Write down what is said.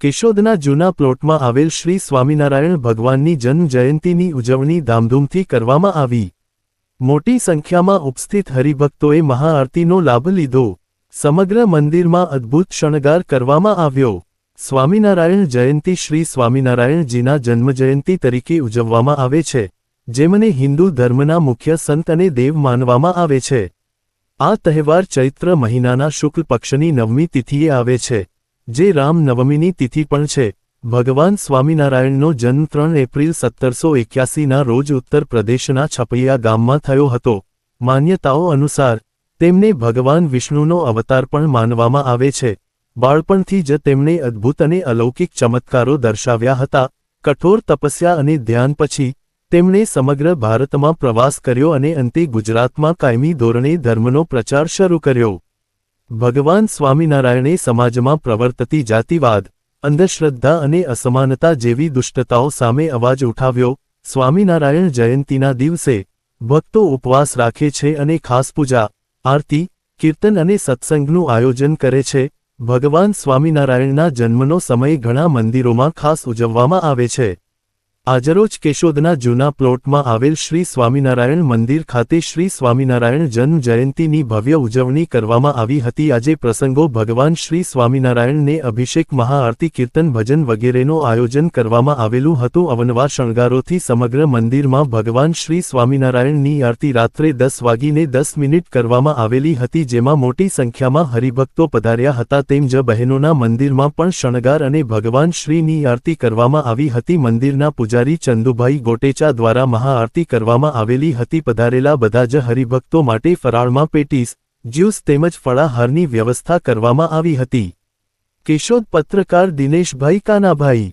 કેશોદના જૂના પ્લોટમાં આવેલ શ્રી સ્વામિનારાયણ ભગવાનની જન્મ જયંતીની ઉજવણી ધામધૂમથી કરવામાં આવી. મોટી સંખ્યામાં ઉપસ્થિત હરિભક્તોએ મહાઆરતીનો લાભ લીધો. સમગ્ર મંદિરમાં અદ્ભુત શણગાર કરવામાં આવ્યો. સ્વામિનારાયણ જયંતી શ્રી સ્વામિનારાયણજીના જન્મજયંતી તરીકે ઉજવવામાં આવે છે, જેમને હિન્દુ ધર્મના મુખ્ય સંત અને દેવ માનવામાં આવે છે. આ તહેવાર ચૈત્ર મહિનાના શુક્લ પક્ષની નવમી તિથિએ આવે છે. જે રામ નવમીની તિથિ પણ છે. ભગવાન સ્વામિનારાયણનો જન્મ ત્રણ એપ્રિલ સત્તરસો એક્યાસીના રોજ ઉત્તર પ્રદેશના છપૈયા ગામમાં થયો હતો. માન્યતાઓ અનુસાર, તેમને ભગવાન વિષ્ણુનો અવતાર પણ માનવામાં આવે છે. બાળપણથી જ તેમણે અદ્ભુત અને અલૌકિક ચમત્કારો દર્શાવ્યા હતા. કઠોર તપસ્યા અને ધ્યાન પછી, તેમણે સમગ્ર ભારતમાં પ્રવાસ કર્યો અને અંતે ગુજરાતમાં કાયમી ધોરણે ધર્મનો પ્રચાર શરૂ કર્યો. ભગવાન સ્વામિનારાયણે સમાજમાં પ્રવર્તતી જાતિવાદ, અંધશ્રદ્ધા અને અસમાનતા જેવી દુષ્ટતાઓ સામે અવાજ ઉઠાવ્યો. સ્વામિનારાયણ જયંતીના દિવસે ભક્તો ઉપવાસ રાખે છે અને ખાસ પૂજા, આરતી, કીર્તન અને સત્સંગનું આયોજન કરે છે. ભગવાન સ્વામિનારાયણના જન્મનો સમય ઘણા મંદિરોમાં ખાસ ઉજવવામાં આવે છે. આજરોજ કેશોદના જૂના પ્લોટમાં આવેલ શ્રી સ્વામિનારાયણ મંદિર ખાતે શ્રી સ્વામિનારાયણ જન્મ જયંતીની ભવ્ય ઉજવણી કરવામાં આવી હતી. આજે પ્રસંગો ભગવાન શ્રી સ્વામિનારાયણને અભિષેક, મહાઆરતી, કીર્તન, ભજન વગેરેનું આયોજન કરવામાં આવેલું હતું. અવનવાર શણગારોથી સમગ્ર મંદિરમાં ભગવાન શ્રી સ્વામિનારાયણની આરતી રાત્રે દસ વાગીને દસ મિનિટ કરવામાં આવેલી હતી, જેમાં મોટી સંખ્યામાં હરિભક્તો પધાર્યા હતા. તેમ જ બહેનોના મંદિરમાં પણ શણગાર અને ભગવાન શ્રીની આરતી કરવામાં આવી હતી. મંદિરના પૂજારી ચંદુભાઈ ગોટેચા દ્વારા મહાઆરતી કરવામાં આવેલી હતી. પધારેલા બધા જ હરિભક્તો માટે ફરાળમાં પેટીસ, જ્યુસ તેમજ ફળાહારની વ્યવસ્થા કરવામાં આવી હતી. કેશોદ પત્રકાર દિનેશભાઈ કાનાભાઈ